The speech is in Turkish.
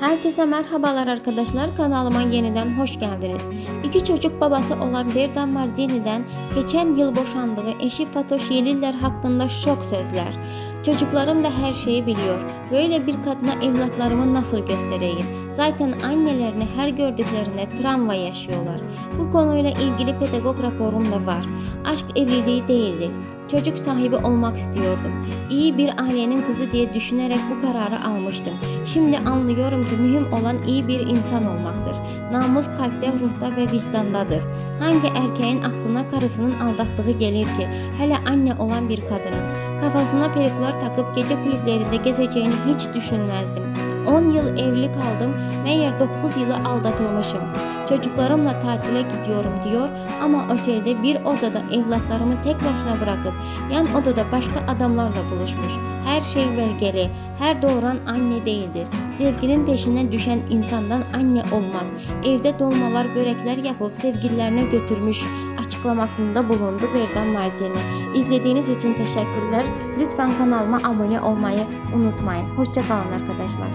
Herkese merhabalar arkadaşlar. Kanalıma yeniden hoş geldiniz. İki çocuk babası olan Berdan Mardini'den geçen yıl boşandığı eşi Fatoş Yeliller hakkında şok sözler. Çocuklarım da her şeyi biliyor. Böyle bir kadına evlatlarımı nasıl göstereyim? Zaten annelerini her gördüklerinde travma yaşıyorlar. Bu konuyla ilgili pedagog raporum da var. Aşk evliliği değildi. Çocuk sahibi olmak istiyordum. İyi bir ailenin kızı diye düşünerek bu kararı almıştım. Şimdi anlıyorum ki mühim olan iyi bir insan olmaktır. Namus kalpte, ruhta ve vicdandadır. Hangi erkeğin aklına karısının aldattığı gelir ki? Hele anne olan bir kadının. Kafasına peruklar takıp gece kulüplerinde gezeceğini hiç düşünmezdim. 10 yıl evli kaldım, meğer 9 yılı aldatılmışım. Çocuklarımla tatile gidiyorum diyor ama otelde bir odada evlatlarımı tek başına bırakıp yan odada başka adamlarla buluşmuş. Her şey belgeli, her doğuran anne değildir. Sevginin peşinden düşen insandan anne olmaz. Evde dolmalar, börekler yapıp sevgililerine götürmüş açıklamasında bulundu Berdan Mardini. İzlediğiniz için teşekkürler. Lütfen kanalıma abone olmayı unutmayın. Hoşçakalın arkadaşlar.